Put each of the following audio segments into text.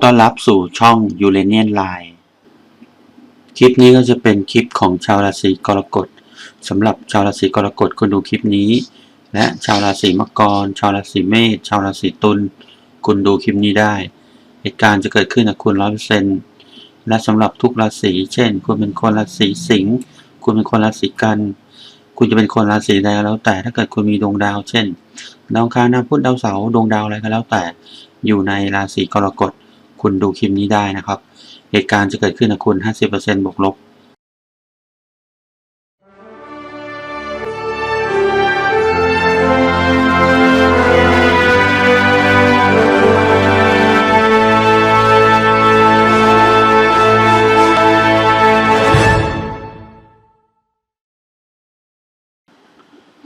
ขอต้อนรับสู่ช่องยูเรเนียนไลน์คลิปนี้ก็จะเป็นคลิปของชาวราศีกรกฎสำหรับชาวราศีกรกฎคุณดูคลิปนี้ และชาวราศีมังกร ชาวราศีเมษชาวราศีตุลคุณดูคลิปนี้ได้ เหตุการณ์จะเกิดขึ้นกับคุณร้อยเปอร์เซ็นต์และสำหรับทุกราศีเช่น คุณเป็นคนราศีสิงห์คุณเป็นคนราศีกัน คุณจะเป็นคนราศีใดก็แล้วแต่ถ้าเกิดคุณมีดวงดาว เช่น ดาวอังคารดาวพุธดาวเสาร์ดวงดาวอะไรก็แล้วแต่อยู่ในราศีกรกฎ คุณดูคลิปนี้ได้นะครับ เหตุการณ์จะเกิดขึ้นกับคุณ 50%บวกลบ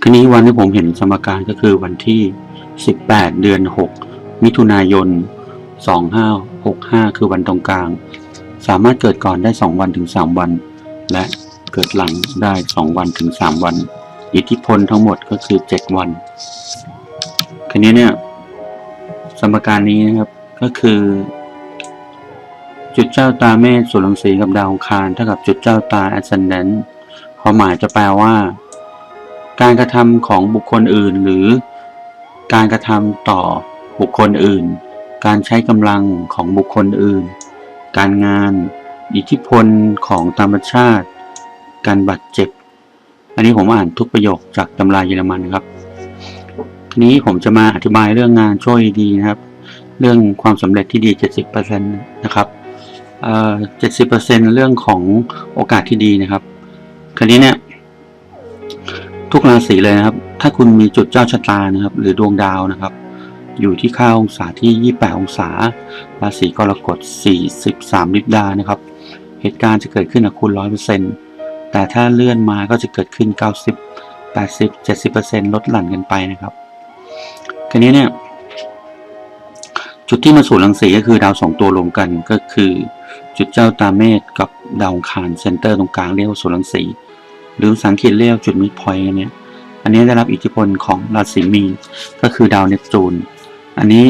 คืนนี้วันที่ผมเห็นสมการก็คือวันที่ 18 เดือน 6 มิถุนายน 65 คือวันตรงกลาง สามารถเกิดก่อนได้ 2 วันถึง 3 วัน และเกิดหลังได้ 2 วันถึง 3 วัน อิทธิพลทั้งหมดก็คือ 7 วันคืนนี้เนี่ยสมการนี้นะครับก็คือ จุดเจ้าตาเมษส่วนรังสีกับดาวองคารเท่ากับจุดเจ้าตา ascendant ความหมายจะแปลว่า การกระทำของบุคคลอื่นหรือการกระทำต่อบุคคลอื่น การใช้กำลังของบุคคลอื่น การงาน อิทธิพลของธรรมชาติ การบาดเจ็บ อันนี้ผมอ่านทุกประโยคจากตำราเยอรมันครับ ทีนี้ผมจะมาอธิบายเรื่องงานช่วยดีนะครับ เรื่องความสำเร็จที่ดี 70%นะครับเอ่อ70%เรื่องของโอกาสที่ดีนะครับ คราวนี้เนี่ยทุกราศีเลยนะครับ ถ้าคุณมีจุดเจ้าชะตานะครับ หรือดวงดาวนะครับ อยู่ที่ค่าองศาที่ 28 องศา ราศีกรกฎ 43 ลิบดานะครับ เหตุการณ์จะเกิดขึ้นกับคุณ 100%แต่ถ้าเลื่อนมาก็จะเกิดขึ้น 90 80 70%ลดหลั่นกันไปนะครับคราวนี้เนี่ย จุดที่มาสู่รังสีก็คือดาวสองตัวรวมกันก็คือ จุดเจ้าตาเมษกับดาวองคารเซนเตอร์ตรงกลางเรียกว่าสู่รังสีหรือภาษาอังกฤษเรียกจุดมิดพอยต์เนี่ยอันนี้ได้รับอิทธิพลของราศีมีนก็คือดาวเนปจูน อันนี้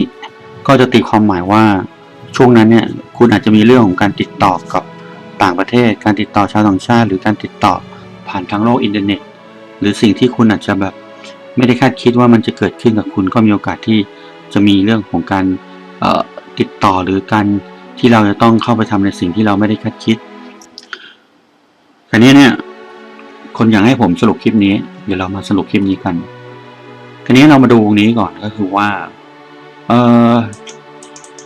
ก็จะตีความหมายว่าช่วงนั้นเนี่ยคุณอาจจะมีเรื่องของการติดต่อกับต่างประเทศ การติดต่อชาวต่างชาติ หรือการติดต่อผ่านทางโลกอินเทอร์เน็ต หรือสิ่งที่คุณอาจจะแบบไม่ได้คาดคิดว่ามันจะเกิดขึ้นกับคุณก็มีโอกาสที่จะมีเรื่องของการติดต่อหรือการที่เราจะต้องเข้าไปทำในสิ่งที่เราไม่ได้คาดคิดคราวนี้เนี่ยคนอยากให้ผมสรุปคลิปนี้ เดี๋ยวเรามาสรุปคลิปนี้กัน คราวนี้เรามาดูตรงนี้ก่อนก็คือว่า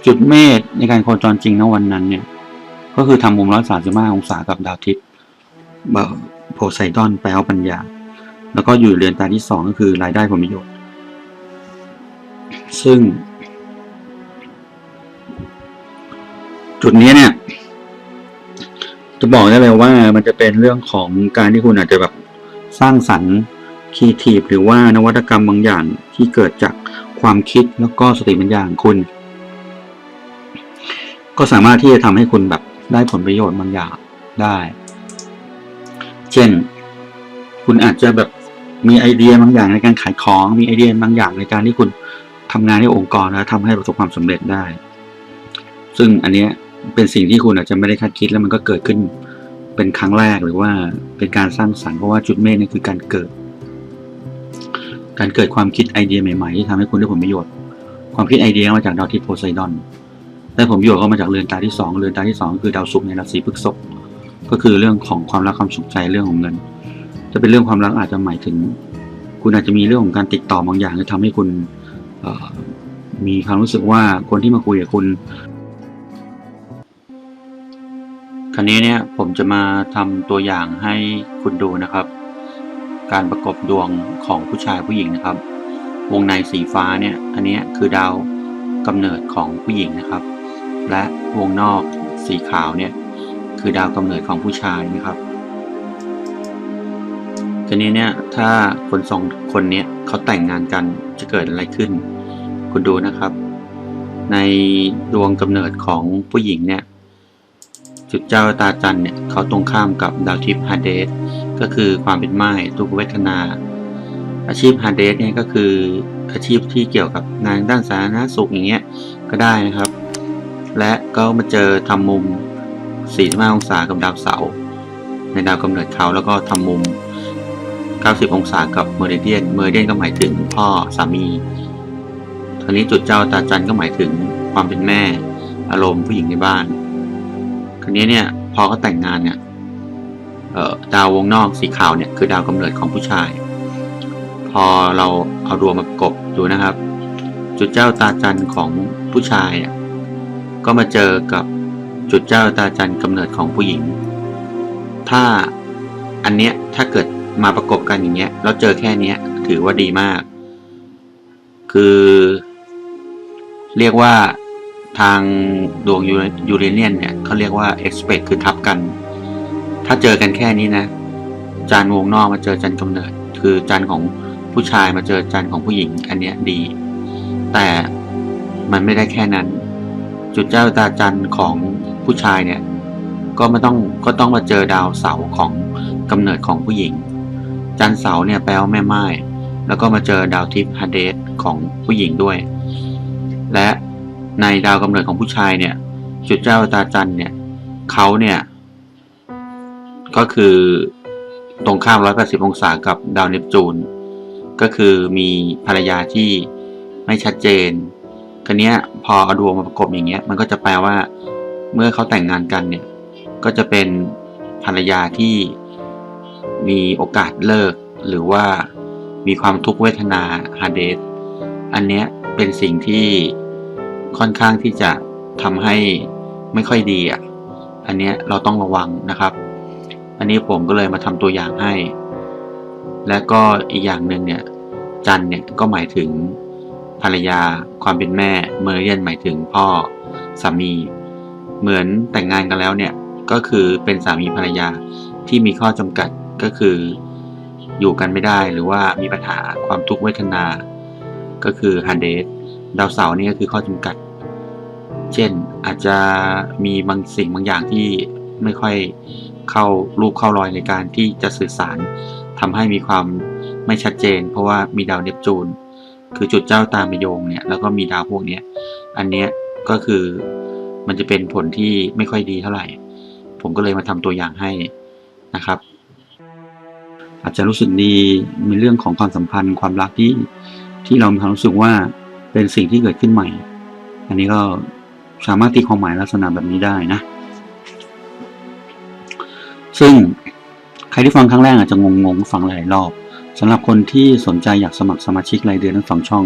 จุดเมษในการโคจรจริงณวันนั้นเนี่ย ก็คือทำมุมร้อยสามสิบห้าองศากับดาวทิพย์บโพไซดอนแปลวปัญญา แล้วก็อยู่เรือนตาที่สองก็คือรายได้ผลประโยชน์ ซึ่ง จุดนี้เนี่ย จะบอกได้เลยว่ามันจะเป็นเรื่องของการที่คุณอาจจะแบบสร้างสรรค์คีทีฟหรือว่านวัตกรรมบางอย่างที่เกิดจาก ความคิดแล้วก็สติปัญญาของคุณ ก็สามารถที่จะทำให้คุณแบบได้ผลประโยชน์บางอย่างได้ เช่น คุณอาจจะแบบมีไอเดียบางอย่างในการขายของ มีไอเดียบางอย่างในการที่คุณทำงานในองค์กรแล้วทำให้ประสบความสำเร็จได้ ซึ่งอันเนี้ยเป็นสิ่งที่คุณอาจจะไม่ได้คาดคิดแล้วมันก็เกิดขึ้นเป็นครั้งแรกหรือว่าเป็นการสร้างสรรค์เพราะว่าจุดเมฆนี่คือการเกิด การเกิดความคิดไอเดียใหม่ๆที่ทำให้คุณได้ผลประโยชน์ ความคิดไอเดียมาจากดาวทิพย์โพไซดอนได้ผลประโยชน์ก็มาจากเรือนตาที่สองเรือนตาที่สองคือดาวศุกร์ในราศีพฤษภก็คือเรื่องของความรักความสุขใจเรื่องของเงิน จะเป็นเรื่องความรักอาจจะหมายถึง คุณอาจจะมีเรื่องของการติดต่อบางอย่างที่ทำให้คุณมีความรู้สึกว่าคนที่มาคุยกับคุณคราวนี้เนี่ยผมจะมาทำตัวอย่างให้คุณดูนะครับ การประกบดวงของผู้ชายผู้หญิงนะครับ วงในสีฟ้าเนี่ยอันนี้คือดาวกำเนิดของผู้หญิงนะครับ และวงนอกสีขาวเนี่ยคือดาวกำเนิดของผู้ชายนะครับทีนี้เนี่ยถ้าคนสองคนเนี้ยเขาแต่งงานกันจะเกิดอะไรขึ้น คุณดูนะครับ ในดวงกำเนิดของผู้หญิงเนี่ยจุดเจ้าตาจันเนี่ยเขาตรงข้ามกับดาวทิพย์ฮาเดส ก็คือความเป็นไม้ทุกเวทนา อาชีพฮาเดสเนี่ยก็คืออาชีพที่เกี่ยวกับงานด้านสาธารณสุขอย่างเงี้ยก็ได้นะครับ และก็มาเจอทำมุม 45 องศากับดาวเสาร์ในดาวกำเนิดเขาแล้วก็ทำมุม 90 องศากับเมอริเดียน เมอริเดียนก็หมายถึงพ่อสามีทีนี้จุดเจ้าตาจันก็หมายถึงความเป็นแม่ อารมณ์ผู้หญิงในบ้าน คราวนี้เนี่ยพอเขาแต่งงานเนี่ย ดาววงนอกสีขาวเนี่ยคือดาวกำเนิดของผู้ชาย พอเราเอาดวงมาประกบดูนะครับ จุดเจ้าตาจันของผู้ชายอะก็มาเจอกับจุดเจ้าตาจันกำเนิดของผู้หญิง ถ้าอันเนี้ยถ้าเกิดมาประกบกันอย่างเงี้ยแล้วเจอแค่เนี้ยถือว่าดีมาก คือ เรียกว่าทางดวงยูเรเนียนเนี่ยเขาเรียกว่า expect คือทับกัน ถ้าเจอกันแค่นี้นะ จานวงนอกมาเจอจันกำเนิด คือจานของผู้ชายมาเจอจานของผู้หญิง อันเนี้ยดี แต่มันไม่ได้แค่นั้น จุดเจ้าตาจันของผู้ชายเนี่ย ก็ไม่ต้องก็ต้องมาเจอดาวเสาของกำเนิดของผู้หญิง จันเสาเนี่ยแปลว่าแม่ไม้แล้วก็มาเจอดาวทิพย์ฮาเดสของผู้หญิงด้วย และในดาวกำเนิดของผู้ชายเนี่ย จุดเจ้าตาจันเนี่ยเขาเนี่ย ก็คือตรงข้าม 180 องศากับดาวเนปจูน ก็คือมีภรรยาที่ไม่ชัดเจนคันนี้พอเอาดวงมาประกบอย่างเงี้ย มันก็จะแปลว่า เมื่อเขาแต่งงานกันเนี่ย ก็จะเป็นภรรยาที่มีโอกาสเลิก หรือว่ามีความทุกขเวทนาฮาเดสอันเนี้ยเป็นสิ่งที่ค่อนข้างที่จะทำให้ไม่ค่อยดีอะ อันเนี้ยเราต้องระวังนะครับ อันนี้ผมก็เลยมาทำตัวอย่างให้ และก็อีกอย่างหนึ่งเนี่ย จันเนี่ยก็หมายถึงภรรยา ความเป็นแม่ เมอร์เรียนหมายถึงพ่อสามี เหมือนแต่งงานกันแล้วเนี่ย ก็คือเป็นสามีภรรยาที่มีข้อจำกัดก็คืออยู่กันไม่ได้หรือว่ามีปัญหาความทุกข์เวทนา ก็คือฮันเดสดาวเสาร์นี่ก็คือข้อจำกัด เช่นอาจจะมีบางสิ่งบางอย่างที่ไม่ค่อย เข้ารูปเข้ารอยในการที่จะสื่อสารทำให้มีความไม่ชัดเจน เพราะว่ามีดาวเนปจูน คือจุดเจ้าตามโยงเนี่ยแล้วก็มีดาวพวกเนี้ยอันเนี้ยก็คือมันจะเป็นผลที่ไม่ค่อยดีเท่าไหร่ ผมก็เลยมาทำตัวอย่างให้นะครับ อาจจะรู้สึกดีในเรื่องของความสัมพันธ์ความรักที่ที่เรามีความรู้สึกว่าเป็นสิ่งที่เกิดขึ้นใหม่ อันนี้ก็สามารถตีความหมายลักษณะแบบนี้ได้นะ ซึ่งใครที่ฟังครั้งแรกอาจจะงงๆ ฟังหลายรอบสำหรับคนที่สนใจอยากสมัครสมาชิกรายเดือนทั้งสองช่อง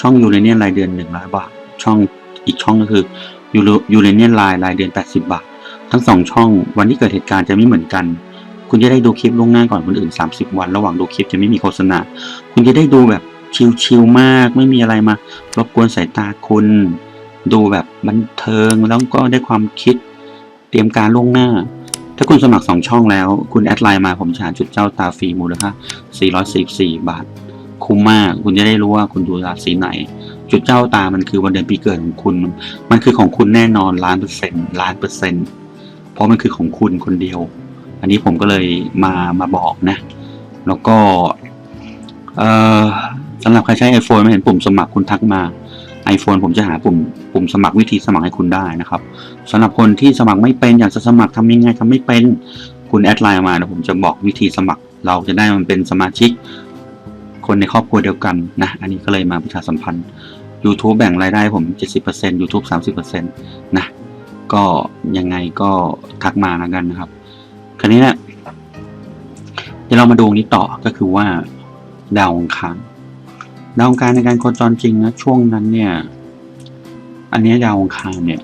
ช่องยูเรเนียนรายเดือนหนึ่งร้อยบาท ช่องอีกช่องก็คือยูเรเนียนรายรายเดือน 80 บาท ทั้งสองช่อง วันที่เกิดเหตุการณ์จะไม่เหมือนกัน คุณจะได้ดูคลิปล่วงหน้าก่อนคนอื่น 30 วัน ระหว่างดูคลิปจะไม่มีโฆษณา คุณจะได้ดูแบบชิลๆมาก ไม่มีอะไรมารบกวนสายตาคุณ ดูแบบบันเทิงแล้วก็ได้ความคิด เตรียมการล่วงหน้า ถ้าคุณสมัคร 2 ช่องแล้ว คุณแอดไลน์มาผมจะหาจุดเจ้าตาฟรีมูลค่า444 บาท คุ้มมาก คุณจะได้รู้ว่าคุณดูราศีไหน จุดเจ้าตามันคือวันเดือนปีเกิดของคุณ มันคือของคุณแน่นอนล้านเปอร์เซ็นต์ล้านเปอร์เซ็นต์เพราะมันคือของคุณคนเดียว อันนี้ผมก็เลยมามาบอกนะ แล้วก็สำหรับใครใช้ iPhone ไม่เห็นปุ่มสมัครคุณทักมา iPhone ผมจะหาปุ่มปุ่มสมัครวิธีสมัครให้คุณได้นะครับสำหรับคนที่สมัครไม่เป็นอยากจะสมัครทำยังไงทำไม่เป็น คุณแอดไลน์มาเดี๋ยวผมจะบอกวิธีสมัคร เราจะได้มันเป็นสมาชิก คนในครอบครัวเดียวกันนะอันนี้ก็เลยมาประชาสัมพันธ์ YouTube แบ่งรายได้ผม 70% YouTube 30%นะก็ยังไงก็ทักมาแล้วกันนะครับ คราวนี้เนี่ยเดี๋ยวเรามาดูนี้ต่อก็คือว่าดาวองคาร ดาวองคารในการโคจรจริงนะช่วงนั้นเนี่ย อันนี้ดาวองคารเนี่ย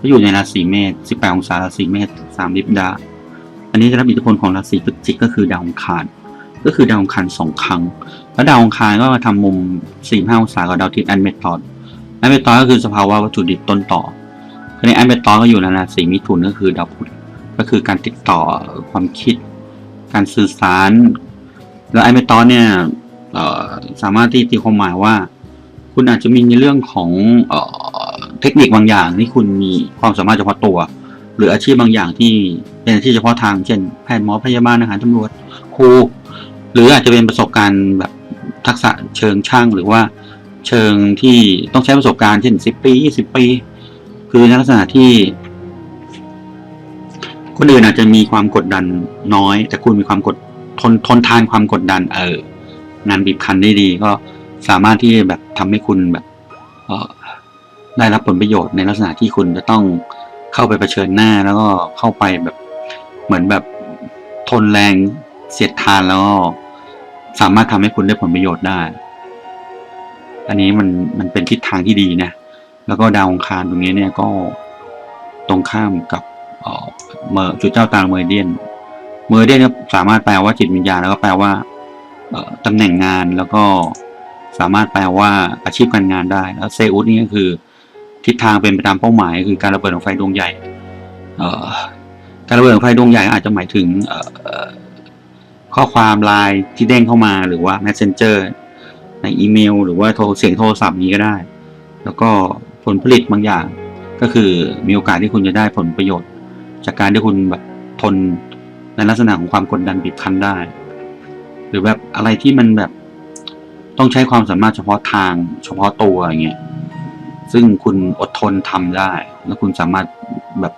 ก็อยู่ในราศีเมษ18องศาราศีเมษ3ลิบดา อันนี้จะรับอิทธิพลของราศีพฤศจิกก็คือดาวองคารก็คือดาวองคารสองครั้ง แล้วดาวองคารก็มาทำมุม 45องศากับดาวทิตย์แอนเมทอดแอนเมทอดก็คือสภาวะวัตถุดิบต้นต่อคราวนี้แอนเมทอดก็อยู่ในราศีมิถุนก็คือดาวพุธก็คือการติดต่อความคิด การสื่อสาร แล้วแอนเมทอดเนี่ย สามารถที่ตีความหมายว่า คุณอาจจะมีในเรื่องของเออเทคนิคบางอย่างที่คุณมีความสามารถเฉพาะตัว หรืออาชีพบางอย่างที่เป็นอาชีพเฉพาะทาง เช่นแพทย์หมอพยาบาลอาหารตำรวจครูหรืออาจจะเป็นประสบการณ์แบบทักษะเชิงช่างหรือว่าเชิงที่ต้องใช้ประสบการณ์เช่นสิบปียี่สิบปี คือในลักษณะที่ คนอื่นอาจจะมีความกดดันน้อย แต่คุณมีความกดทนทนทานความกดดันเออ งานบีบคั้นได้ดี ก็สามารถที่แบบทำให้คุณแบบได้รับผลประโยชน์ในลักษณะที่คุณจะต้องเข้าไปเผชิญหน้าแล้วก็เข้าไปแบบเหมือนแบบทนแรงเสียดทานแล้วก็สามารถทำให้คุณได้ผลประโยชน์ได้ อันนี้มันมันเป็นทิศทางที่ดีนะ แล้วก็ดาวองคารตรงนี้เนี่ยก็ตรงข้ามกับเออเมอร์จุดเจ้าตาเมอร์เดียน เมอร์เดียนเนี่ยสามารถแปลว่าจิตวิญญาณแล้วก็แปลว่า ตำแหน่งงานแล้วก็สามารถแปลว่าอาชีพการงานได้แล้วเซอุสนี่ก็คือ ทิศทางเป็นไปตามเป้าหมาย คือการระเบิดของไฟดวงใหญ่การระเบิดของไฟดวงใหญ่อาจจะหมายถึงข้อความไลน์ที่เด้งเข้ามาหรือว่า messenger ในอีเมล หรือว่าโทรเสียงโทรศัพท์นี้ก็ได้ แล้วก็ผลผลิตบางอย่าง ก็คือมีโอกาสที่คุณจะได้ผลประโยชน์ จากการที่คุณแบบทนในลักษณะของความกดดันบีบคั้นได้ หรือแบบอะไรที่มันแบบ ต้องใช้ความสามารถเฉพาะทาง เฉพาะตัวอย่างเงี้ยซึ่งคุณอดทนทำได้ แล้วคุณสามารถแบบ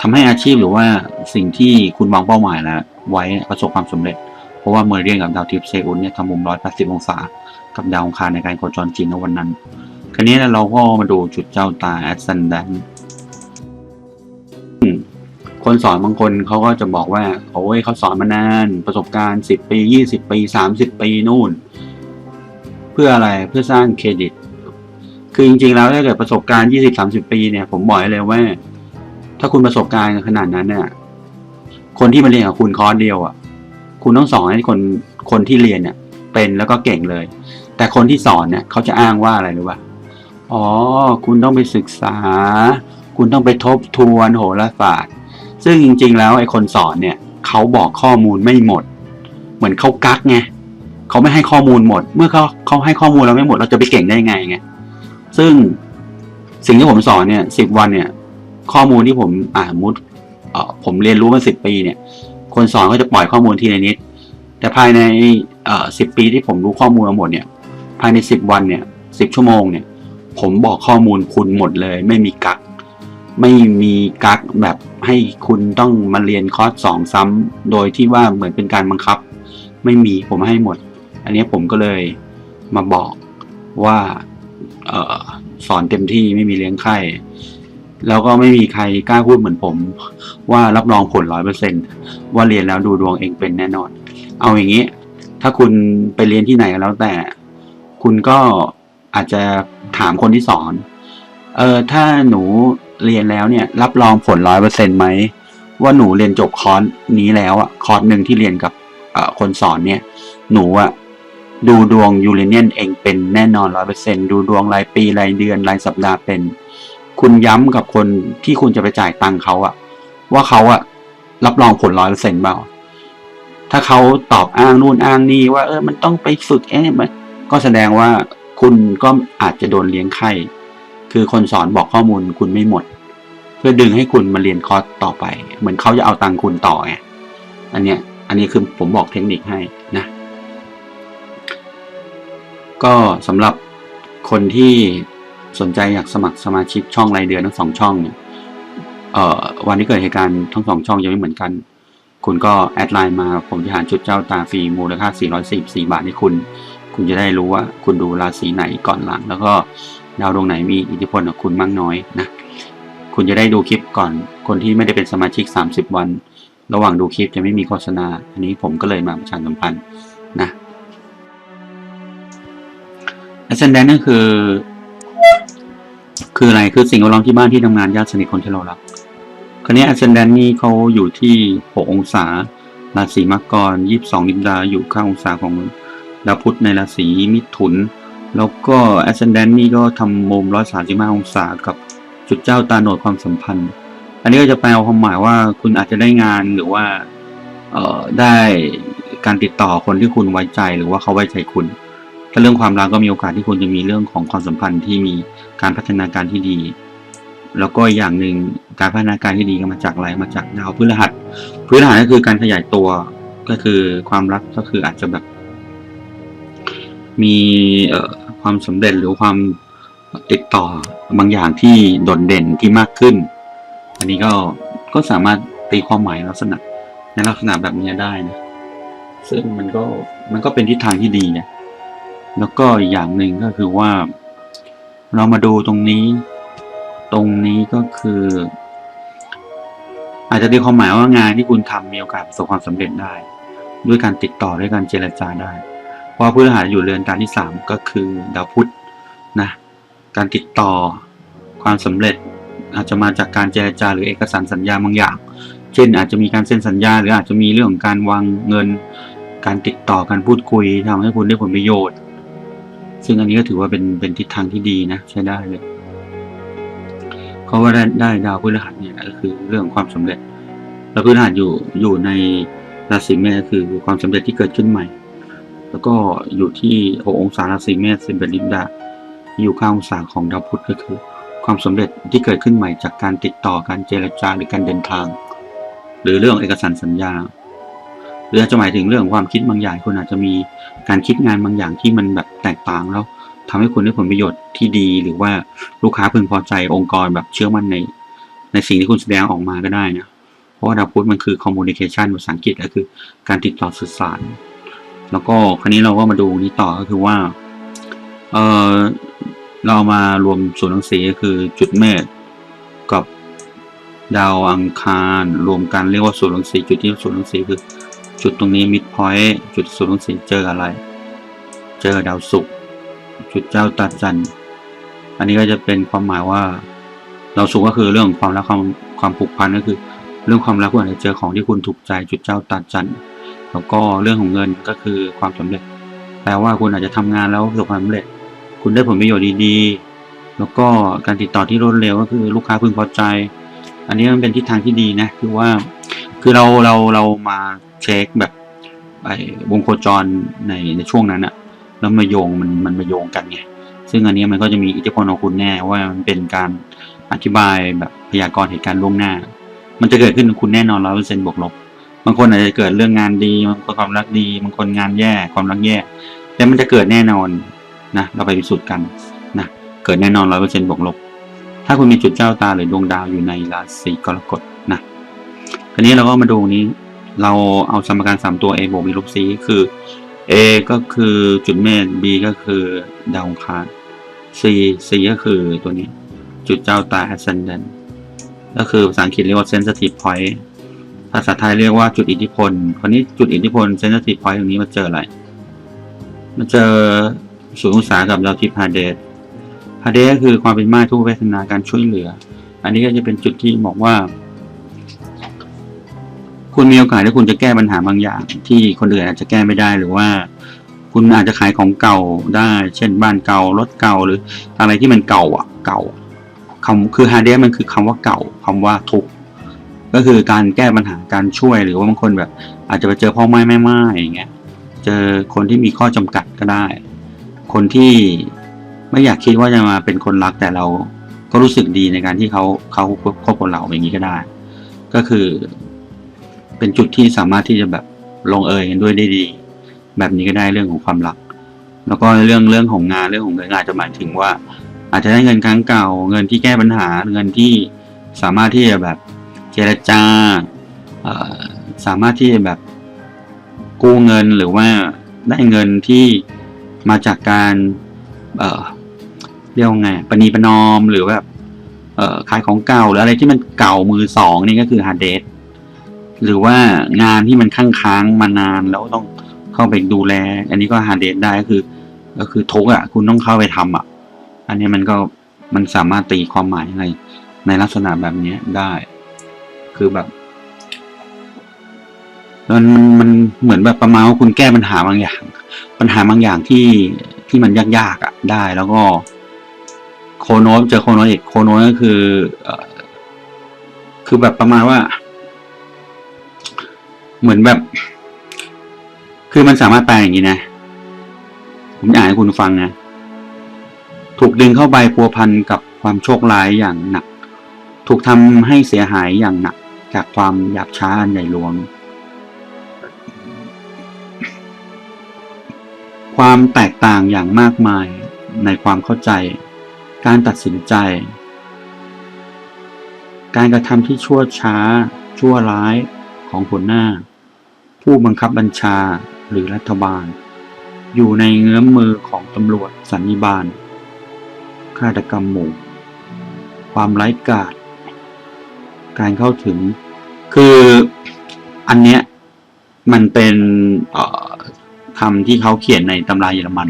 ทำให้อาชีพหรือว่าสิ่งที่คุณวางเป้าหมายแล้วไว้ประสบความสำเร็จ เพราะว่าเมอร์เรียนกับดาวทิพย์เซอุลเนี่ยทำมุม 180 องศา กับดาวองคารในการโคจรจริงในวันนั้น คราวนี้เราก็มาดูจุดเจ้าตาแอดซันดัน คนสอนบางคนเขาก็จะบอกว่าโอ้ยเขาสอนมานานประสบการณ์ 10 ปี 20 ปี 30 ปีนู่น เพื่ออะไรเพื่อสร้างเครดิต คือจริงๆแล้วถ้าเกิดประสบการณ์ 20-30 ปีเนี่ยผมบอกเลยว่า ถ้าคุณประสบการณ์ขนาดนั้นเนี่ยคนที่มาเรียนกับคุณคอร์สเดียวอะ คุณต้องสอนให้คนคนที่เรียนเนี่ยเป็นแล้วก็เก่งเลย แต่คนที่สอนเนี่ยเขาจะอ้างว่าอะไรรู้ป่ะอ๋อ คุณต้องไปศึกษา คุณต้องไปทบทวนโหราศาสตร์ ซึ่งจริง ๆ แล้วไอ้คนสอนเนี่ยเขาบอกข้อมูลไม่หมด เหมือนเขากักไงเขาไม่ให้ข้อมูลหมด เมื่อเขาเขาให้ข้อมูลเราไม่หมดเราจะไปเก่งได้ไงไงซึ่งสิ่งที่ผมสอนเนี่ยสิบวันเนี่ย ข้อมูลที่ผมอ่ามุดเออผมเรียนรู้มาสิบปีเนี่ย คนสอนก็จะปล่อยข้อมูลทีละนิด แต่ภายในเออสิบปีที่ผมรู้ข้อมูลมาหมดเนี่ย ภายในสิบวันเนี่ยสิบชั่วโมงเนี่ย ผมบอกข้อมูลคุณหมดเลย ไม่มีกัก ไม่มีกักแบบให้คุณต้องมาเรียนคอร์สสองซ้ำโดยที่ว่าเหมือนเป็นการบังคับ ไม่มีผมให้หมด อันนี้ผมก็เลยมาบอกว่าออสอนเต็มที่ไม่มีเลี้ยงไข้แล้วก็ไม่มีใครกล้าพูดเหมือนผม ว่ารับรองผลร้อยเปอร์เซนว่าเรียนแล้วดูดวงเองเป็นแน่นอน เอาอย่างนี้ ถ้าคุณไปเรียนที่ไหนก็แล้วแต่ คุณก็อาจจะถามคนที่สอน เออถ้าหนู เรียนแล้วเนี่ยรับรองผลร้อยเปอร์เซ็นไหมว่าหนูเรียนจบคอร์สนี้แล้วอะคอร์สหนึ่งที่เรียนกับอ่อคนสอนเนี่ย หนูอะดูดวงยูเรเนียนเองเป็นแน่นอนร้อยเปอร์เซ็นดูดวงรายปีรายเดือนรายสัปดาห์เป็น คุณย้ำกับคนที่คุณจะไปจ่ายตังค์เขาอะว่าเขาอะรับรองผลร้อยเปอร์เซ็นต์เปล่าถ้าเขาตอบอ้างนู่นอ้างนี่ว่าเออมันต้องไปฝึกเอ๊ะมันก็แสดงว่าคุณก็อาจจะโดนเลี้ยงไข้ คือคนสอนบอกข้อมูลคุณไม่หมด พื่อดึงให้คุณมาเรียนคอร์สต่อไป เหมือนเขาจะเอาตังคุณต่อไงอันเนี้ย อันนี้คือผมบอกเทคนิคให้นะ ก็สำหรับคนที่สนใจอยากสมัครสมาชิกช่องรายเดือนทั้งสองช่องเนี่ยเอ่อวันที่เกิดเหตุการณ์ทั้งสองช่องยังไม่เหมือนกัน คุณก็แอดไลน์มาผมจะหาจุดเจ้าตาฟรีมูลค่า 444 บาทให้คุณ คุณจะได้รู้ว่าคุณดูราศีไหนก่อนหลัง แล้วก็ดาวดวงไหนมีอิทธิพลกับคุณมากน้อยนะ คุณจะได้ดูคลิปก่อน คนที่ไม่ได้เป็นสมาชิก 30 วัน ระหว่างดูคลิปจะไม่มีโฆษณา อันนี้ผมก็เลยมาประชาสัมพันธ์นะ Ascendant นั่นคือ คืออะไรคือสิ่งแวดล้อมที่บ้านที่ทำงานญาติสนิทคนที่เรารักคราวนี้ Ascendant นี่เขาอยู่ที่ 6 องศาราศีมังกร 22นิดาอยู่ข้างองศาของดาวพุธในราศีมิถุน แล้วก็ Ascendant นี่ก็ทำมุม135 องศากับ จุดเจ้าตาโหนดความสัมพันธ์ อันนี้ก็จะแปลความหมายว่าคุณอาจจะได้งานหรือว่าเอ่อได้การติดต่อคนที่คุณไว้ใจหรือว่าเขาไว้ใจคุณ ถ้าเรื่องความรักก็มีโอกาสที่คุณจะมีเรื่องของความสัมพันธ์ที่มีการพัฒนาการที่ดี แล้วก็อย่างหนึ่งการพัฒนาการที่ดีก็มาจากอะไรมาจากดาวพฤหัสพฤหัสก็คือการขยายตัวก็คือความรักก็คืออาจจะแบบ มีความสำเร็จหรือความ ติดต่อบางอย่างที่โดดเด่นที่มากขึ้น อันนี้ก็ก็สามารถตีความหมายลักษณะในลักษณะแบบนี้ได้นะซึ่งมันก็มันก็เป็นทิศทางที่ดีเนี่ยแล้วก็อีกอย่างหนึ่งก็คือว่า เรามาดูตรงนี้ ตรงนี้ก็คือ อาจจะตีความหมายว่างานที่คุณทำมีโอกาสประสบความสำเร็จได้ ด้วยการติดต่อด้วยการเจรจาได้ เพราะพฤหัสอยู่เรือนการที่สามก็คือดาวพุธนะ การติดต่อ ความสำเร็จ อาจจะมาจากการเจรจาหรือเอกสารสัญญาบางอย่าง เช่น อาจจะมีการเซ็นสัญญา หรืออาจจะมีเรื่องของการวางเงิน การติดต่อการพูดคุยทำให้คุณได้ผลประโยชน์ ซึ่งอันนี้ก็ถือว่าเป็นเป็นทิศทางที่ดีนะ ใช้ได้เลยเพราว่าได้ได้ดาวพฤหัสเนี่ยก็คือเรื่องความสำเร็จ แล้วพฤหัสอยู่อยู่ในราศีเมษคือความสำเร็จที่เกิดขึ้นใหม่ แล้วก็อยู่ที่หกองศาราศีเมษเป็นลิมดา อยู่ข้าองศาของดาวพุธก็คือ ความสำเร็จที่เกิดขึ้นใหม่จากการติดต่อการเจรจาหรือการเดินทาง หรือเรื่องเอกสารสัญญาหรืออาจจะหมายถึงเรื่องความคิดบางอย่างคุณอาจจะมีการคิดงานบางอย่างที่มันแบบแตกต่างแล้วทำให้คุณได้ผลประโยชน์ที่ดี หรือว่าลูกค้าพึงพอใจองค์กรแบบเชื่อมั่นใน ในสิ่งที่คุณแสดงออกมาก็ได้นะเพราะว่าดาวพุธมันคือ communication ภาษาอังกฤษก็คือ การติดต่อสื่อสาร แล้วก็คราวนี้เราก็มาดูนี้ต่อก็คือว่าเออ เรามารวมส่วนหนังสีก็คือจุดเมษกับดาวอังคาร รวมกันเรียกว่าส่วนหนังสีจุดที่ส่วนหนังสีคือ จุดตรงนี้มิดพอยต์จุดส่วนหนังสีเจออะไร เจอดาวศุกร์จุดเจ้าตาจันทร์อันนี้ก็จะเป็นความหมายว่าดาวศุกร์ก็คือเรื่องความรักความความผูกพันก็คือ เรื่องความรักคุณอาจจะเจอของที่คุณถูกใจจุดเจ้าตาจันทร์แล้วก็เรื่องของเงินก็คือความสำเร็จแปลว่าคุณอาจจะทำงานแล้วประสบความสำเร็จ คุณได้ผลประโยชน์ดีๆ แล้วก็การติดต่อที่รวดเร็วก็คือลูกค้าพึงพอใจ อันนี้มันเป็นทิศทางที่ดีนะ คือว่า คือเราเราเรามาเช็คแบบไอ้วงโคจรในในช่วงนั้นอะแล้วมาโยงมันมันมาโยงกันไง ซึ่งอันนี้มันก็จะมีอิทธิพลของคุณแน่ว่ามันเป็นการอธิบายแบบพยากรณ์เหตุการณ์ล่วงหน้า มันจะเกิดขึ้นคุณแน่นอนร้อยเปอร์เซ็นต์บวกลบบางคนอาจจะเกิดเรื่องงานดีบางคนความรักดีบางคนงานแย่ความรักแย่แต่มันจะเกิดแน่นอน นะเราไปพิสูจน์กันนะเกิดแน่นอนร้อยเปอร์เซ็นต์บวกลบ ถ้าคุณมีจุดเจ้าตาหรือดวงดาวอยู่ในราศีกรกฎนะทีนี้เราก็มาดูนี้ เราเอาสมการสามตัว A บวก B ลบ C คือ A ก็คือจุดเมษ B ก็คือดาวองคาร C C ก็คือตัวนี้จุดเจ้าตา ascendant ก็คือภาษาอังกฤษเรียกว่า sensitive point ภาษาไทยเรียกว่าจุดอิทธิพล คราวนี้จุดอิทธิพล sensitive point ตรงนี้มาเจออะไร มันเจอ ศูนย์องศากับดาวทิพย์ฮาเดสฮาเดสก็คือความเป็นมาทุกเวทนาการช่วยเหลือ อันนี้ก็จะเป็นจุดที่บอกว่า คุณมีโอกาสที่คุณจะแก้ปัญหาบางอย่าง ที่คนอื่นอาจจะแก้ไม่ได้หรือว่า คุณอาจจะขายของเก่าได้ เช่น บ้านเก่ารถเก่าหรืออะไรที่มันเก่าอะ เก่าคำคือฮาเดสมันคือคำว่าเก่าคำว่าทุกก็คือการแก้ปัญหาการช่วยหรือว่าบางคนแบบ อาจจะไปเจอพ่อไม้แม่ไม้อย่างเงี้ยเจอคนที่มีข้อจำกัดก็ได้ คนที่ไม่อยากคิดว่าจะมาเป็นคนรักแต่เราก็รู้สึกดีในการที่เขาเขาคบกับเราอย่างนี้ก็ได้ ก็คือ เป็นจุดที่สามารถที่จะแบบลงเอยกันด้วยได้ดี แบบนี้ก็ได้เรื่องของความรัก แล้วก็เรื่องเรื่องของงานเรื่องของเงินอาจจะหมายถึงว่า อาจจะได้เงินครั้งเก่า เงินที่แก้ปัญหาเงินที่สามารถที่จะแบบเจรจาสามารถที่จะแบบกู้เงินหรือว่าได้เงินที่ มาจากการเอ่อเรียกว่าไงปณีประนอมหรือแบบเอ่อขายของเก่าหรืออะไรที่มันเก่ามือสองนี่ก็คือฮาร์ดเดสหรือว่างานที่มันค้างค้างๆมานานแล้วต้องเข้าไปดูแล อันนี้ก็ฮาร์ดเดสได้ก็คือ ก็คือทุกอะคุณต้องเข้าไปทำอะ อันนี้มันก็มันสามารถตีความหมายในในลักษณะแบบนี้ได้ คือแบบมันมันมันเหมือนแบบประมาณว่าคุณแก้ปัญหาบางอย่าง ปัญหาบางอย่างที่ที่มันยากๆอะได้แล้วก็โคโนสเจอโคโนสอีกโคโนสก็คืออคือแบบประมาณว่า เหมือนแบบ คือมันสามารถแปลอย่างนี้นะ ผมอยากให้คุณฟังนะถูกดึงเข้าไปพัวพันกับความโชคร้ายอย่างหนัก ถูกทำให้เสียหายอย่างหนัก จากความหยาบช้าอันใหญ่หลวง ความแตกต่างอย่างมากมายในความเข้าใจ การตัดสินใจ การกระทำที่ชั่วช้า ชั่วร้ายของหัวหน้า ผู้บังคับบัญชาหรือรัฐบาล อยู่ในเงื้อมมือของตำรวจสันนิบาลฆาตกรรมหมู่ ความไร้กาจการเข้าถึง คืออันเนี้ยมันเป็นเอ่อ คำที่เขาเขียนในตำราเยอรมัน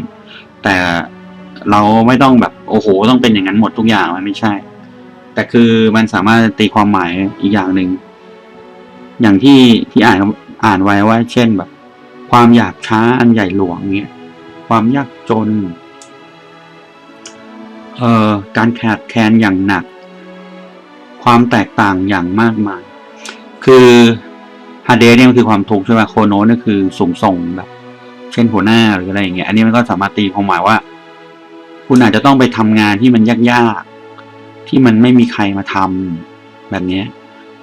แต่เราไม่ต้องแบบโอ้โหต้องเป็นอย่างนั้นหมดทุกอย่างมันไม่ใช่ แต่คือมันสามารถตีความหมายอีกอย่างหนึ่งอย่างที่ที่อ่านอ่านไว้ว่า เช่นแบบ ความอยากช้าอันใหญ่หลวงเนี้ยความยากจนเอ่อการขาดแคลนอย่างหนัก ความแตกต่างอย่างมากมาย คือฮาเดสเนี่ยมันคือความทุกข์ใช่ไหมโคโนนี่คือสูงส่งแบบ เช่นหัวหน้าหรืออะไรอย่างเงี้ยอันนี้มันก็สามารถตีความหมายว่า คุณอาจจะต้องไปทำงานที่มันยากๆที่มันไม่มีใครมาทำแบบนี้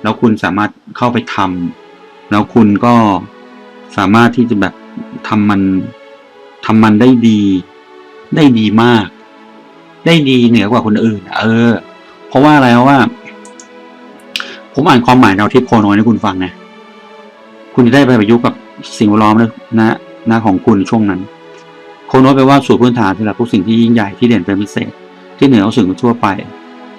แล้วคุณสามารถเข้าไปทำแล้วคุณก็สามารถที่จะแบบทำมันทำมันได้ดี ได้ดีมาก ได้ดีเหนือกว่าคนอื่น เออ เพราะว่าอะไรว่า ผมอ่านความหมายแนวทิพย์โคโนให้คุณฟังไงคุณจะได้ไปประยุกต์กับสิ่งแวดล้อมนะ หนะของคุณช่วงนั้น โคโนแปลว่าสูตรพื้นฐานสำหรับทุกสิ่งที่ยิ่งใหญ่ที่เด่นเป็นพิเศษ ที่เหนือสิ่งทั่วไป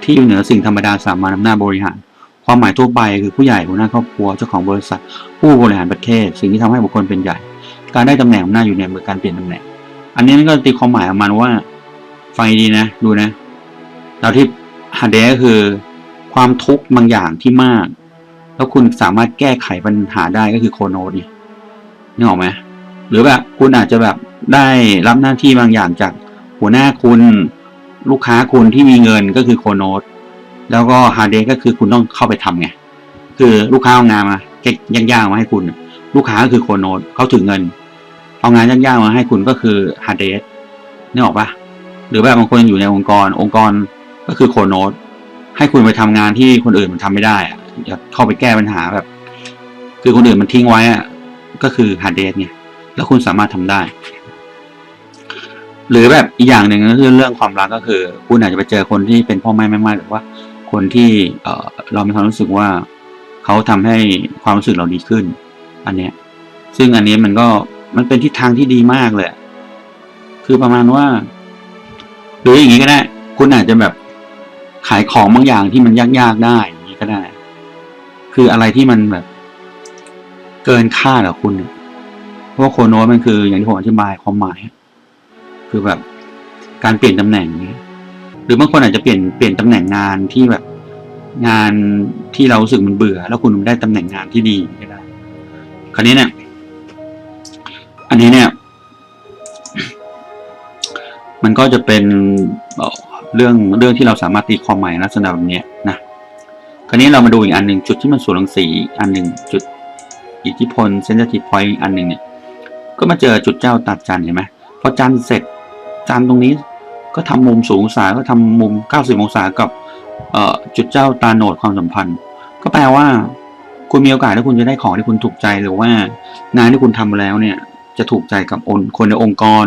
ที่อยู่เหนือสิ่งธรรมดาสามัญอำนาจบริหาร ความหมายทั่วไปคือผู้ใหญ่หัวหน้าครอบครัวเจ้าของบริษัท ผู้บริหารประเทศ สิ่งที่ทำให้บุคคลเป็นใหญ่ การได้ตำแหน่งอำนาจอยู่ในมือการเปลี่ยนตำแหน่ง อันนี้มันก็ตีความหมายออกมาว่าฟังดีนะ ดูนะเราที่ฮันเดก็คือ ความทุกข์บางอย่างที่มาก แล้วคุณสามารถแก้ไขปัญหาได้ก็คือโคโนดเนี่ยนึกออกไหม หรือแบบคุณอาจจะแบบได้รับหน้าที่บางอย่างจากหัวหน้าคุณลูกค้าคุณที่มีเงินก็คือโคโนดแล้วก็ฮาร์เดก็คือคุณต้องเข้าไปทำไงคือลูกค้าเอางานมาเก็บยากๆมาให้คุณ ลูกค้าก็คือโคโนดเขาถือเงิน เอางานยากๆมาให้คุณก็คือฮาร์เดสนึกออกปะหรือแบบบางคนอยู่ในองค์กร องค์กรก็คือโคโนดให้คุณไปทำงานที่คนอื่นมันทำไม่ได้อะอย่าเข้าไปแก้ปัญหาแบบ คือคนอื่นมันทิ้งไว้อะก็คือฮาร์เดสเนี่ย แล้วคุณสามารถทำได้ หรือแบบอีกอย่างหนึ่งก็คือเรื่องความรักก็คือ คุณอาจจะไปเจอคนที่เป็นพ่อแม่แม่ไม้หรือว่า คนที่เออเรามีความรู้สึกว่าเขาทำให้ความรู้สึกเราดีขึ้น อันเนี้ย ซึ่งอันนี้มันก็มันเป็นทิศทางที่ดีมากเลย คือประมาณว่าหรืออย่างนี้ก็ได้ คุณอาจจะแบบขายของบางอย่างที่มันยากๆได้อย่างนี้ก็ได้ คืออะไรที่มันแบบ เกินคาดขอคุณ เพราะว่าโคโนมันคืออย่างที่ผมอธิบายความหมาย คือแบบการเปลี่ยนตำแหน่งนี้หรือบางคนอาจจะเปลี่ยนเปลี่ยนตำแหน่งงานที่แบบ งานที่เรารู้สึกมันเบื่อ แล้วคุณได้ตำแหน่งงานที่ดีก็ได้คราวนี้เนี่ย อันนี้เนี่ย มันก็จะเป็นเรื่องเรื่องที่เราสามารถตีความหมายลักษณะแบบนี้นะคราวนี้เรามาดูอีกอันหนึ่งจุดที่มันสวนรังสีอันหนึ่งจุดอิทธิพลเซน i ที e พอยต์อันหนึ่งเนี่ย ก็มาเจอจุดเจ้าตัดจันเห็นไหมพอจันเสร็จจันตรงนี้ก็ทำมุมสูงองศาก็ทำมุม 90 องศากับเออจุดเจ้าตาโหนดความสัมพันธ์ ก็แปลว่า คุณมีโอกาสที่คุณจะได้ของที่คุณถูกใจหรือว่างานที่คุณทำแล้วเนี่ยจะถูกใจกับคนในองค์กร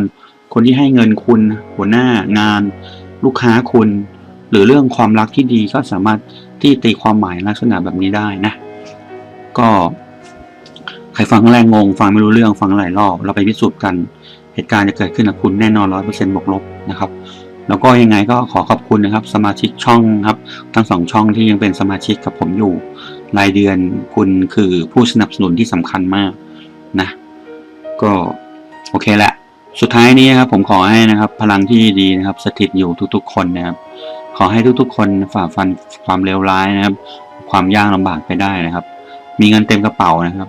คนที่ให้เงินคุณ หัวหน้างาน ลูกค้าคุณ หรือเรื่องความรักที่ดีก็สามารถที่ตีความหมายลักษณะแบบนี้ได้นะ ก็ ใครฟังครั้งแรกงง ฟังไม่รู้เรื่องฟังหลายรอบเราไปพิสูจน์กัน เหตุการณ์จะเกิดขึ้นกับคุณแน่นอนร้อยเปอร์เซ็นต์บวกลบนะครับแล้วก็ยังไงก็ขอขอบคุณนะครับ สมาชิกช่องครับทั้งสองช่องที่ยังเป็นสมาชิกกับผมอยู่รายเดือนคุณคือผู้สนับสนุนที่สำคัญมากนะก็โอเคแหละ สุดท้ายนี้ครับผมขอให้นะครับ พลังที่ดีนะครับ สถิตอยู่ทุกๆ คนนะครับ ขอให้ทุกๆ คนฝ่าฟันความเลวร้ายนะครับ ความยากลำบากไปได้นะครับ มีเงินเต็มกระเป๋านะครับ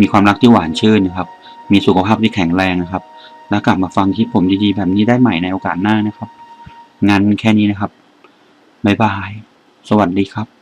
มีความรักที่หวานชื่นนะครับ มีสุขภาพที่แข็งแรงนะครับ แล้วกลับมาฟังคลิปผมดีๆ แบบนี้ได้ใหม่ในโอกาสหน้านะครับงั้นแค่นี้นะครับ บ๊ายบาย สวัสดีครับ